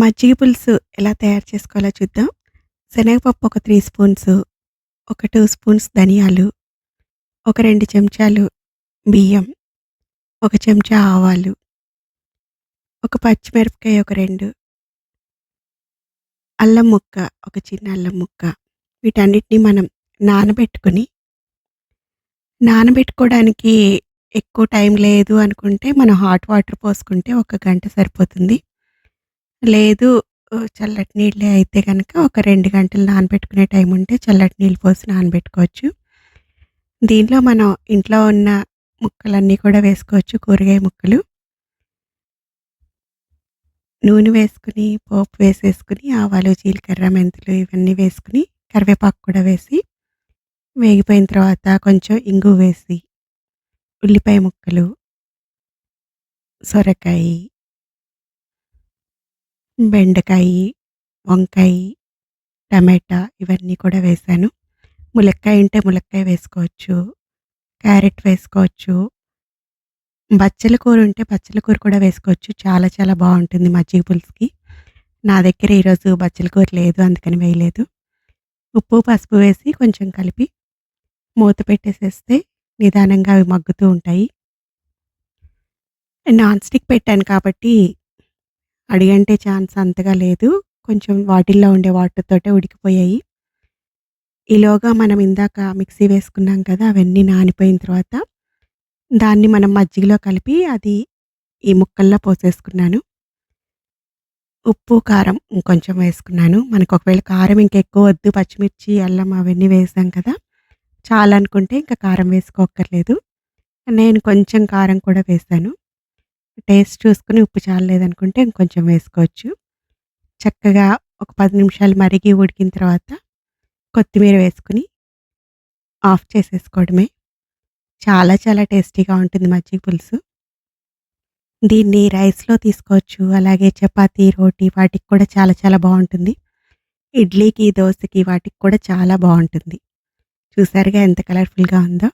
మజ్జిగ పులుసు ఎలా తయారు చేసుకోవాలో చూద్దాం. శనగపప్పు ఒక త్రీ స్పూన్స్, ఒక టూ స్పూన్స్ ధనియాలు, ఒక రెండు చెంచాలు బియ్యం, ఒక చెంచా ఆవాలు, ఒక పచ్చిమిరపకాయ ఒక రెండు అల్లం ముక్క, ఒక చిన్న అల్లం ముక్క వీటన్నిటిని మనం నానబెట్టుకొని నానబెట్టుకోవడానికి ఎక్కువ టైం లేదు అనుకుంటే మనం హాట్ వాటర్ పోసుకుంటే ఒక గంట సరిపోతుంది. లేదు చల్లటి నీళ్ళే అయితే కనుక ఒక రెండు గంటలు నానబెట్టుకునే టైం ఉంటే చల్లటి నీళ్ళు పోసి నానబెట్టుకోవచ్చు. దీనిలో మనం ఇంట్లో ఉన్న ముక్కలన్నీ కూడా వేసుకోవచ్చు కూరగాయ ముక్కలు. నూనె వేసుకుని పోపు వేసేసుకుని ఆవాలు, జీలకర్ర, మెంతులు ఇవన్నీ వేసుకుని కరివేపాకు కూడా వేసి, వేగిపోయిన తర్వాత కొంచెం ఇంగు వేసి, ఉల్లిపాయ ముక్కలు సొరకాయి బెండకాయి, వంకాయి, టమాటా ఇవన్నీ కూడా వేశాను. ములక్కాయ ఉంటే ములక్కాయ వేసుకోవచ్చు. క్యారెట్ వేసుకోవచ్చు. బచ్చల కూర ఉంటే బచ్చల కూర కూడా వేసుకోవచ్చు. చాలా చాలా బాగుంటుంది మజ్జిగ పులుసుకి. నా దగ్గర ఈరోజు బచ్చల కూర లేదు అందుకని వేయలేదు. ఉప్పు, పసుపు వేసి కొంచెం కలిపి మూత పెట్టేసేస్తే నిదానంగా అవి మగ్గుతూ ఉంటాయి. నాన్ స్టిక్ పెట్టాను కాబట్టి అడిగంటే ఛాన్స్ అంతగా లేదు. కొంచెం వాటిల్లో ఉండే వాటితోటే ఉడికిపోయాయి. ఈలోగా మనం ఇందాక మిక్సీ వేసుకున్నాం కదా! అవన్నీ నానిపోయిన తర్వాత దాన్ని మనం మజ్జిగలో కలిపి అది ఈ ముక్కల్లో పోసేసుకున్నాను. ఉప్పు, కారం ఇంకొంచెం వేసుకున్నాను. మనకు ఒకవేళ కారం ఇంకా ఎక్కువ వద్దు పచ్చిమిర్చి, అల్లం అవన్నీ వేసాం కదా! చాలా అనుకుంటే ఇంకా కారం వేసుకోక్కర్లేదు. నేను కొంచెం కారం కూడా వేశాను. టేస్ట్ చూసుకుని ఉప్పు చాలలేదనుకుంటే ఇంకొంచెం వేసుకోవచ్చు. చక్కగా ఒక పది నిమిషాలు మరిగి ఉడికిన తర్వాత కొత్తిమీర వేసుకొని ఆఫ్ చేసేసుకోవడమే. చాలా చాలా టేస్టీగా ఉంటుంది మజ్జిగ పులుసు. దీన్ని రైస్‌లో తీసుకోవచ్చు. అలాగే చపాతీ, రోటీ వాటికి కూడా చాలా చాలా బాగుంటుంది ఇడ్లీకి, దోశకి వాటికి కూడా చాలా బాగుంటుంది చూసారుగా ఎంత కలర్‌ఫుల్‌గా ఉందో.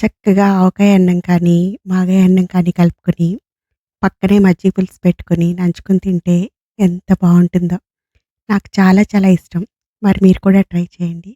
చక్కగా ఆవకాయ అన్నం కానీ, మాగాయ అన్నం కానీ కలుపుకొని, పక్కనే మజ్జిగ పులుసు పెట్టుకొని నంచుకొని తింటే ఎంత బాగుంటుందో నాకు చాలా చాలా ఇష్టం. మరి మీరు కూడా ట్రై చేయండి.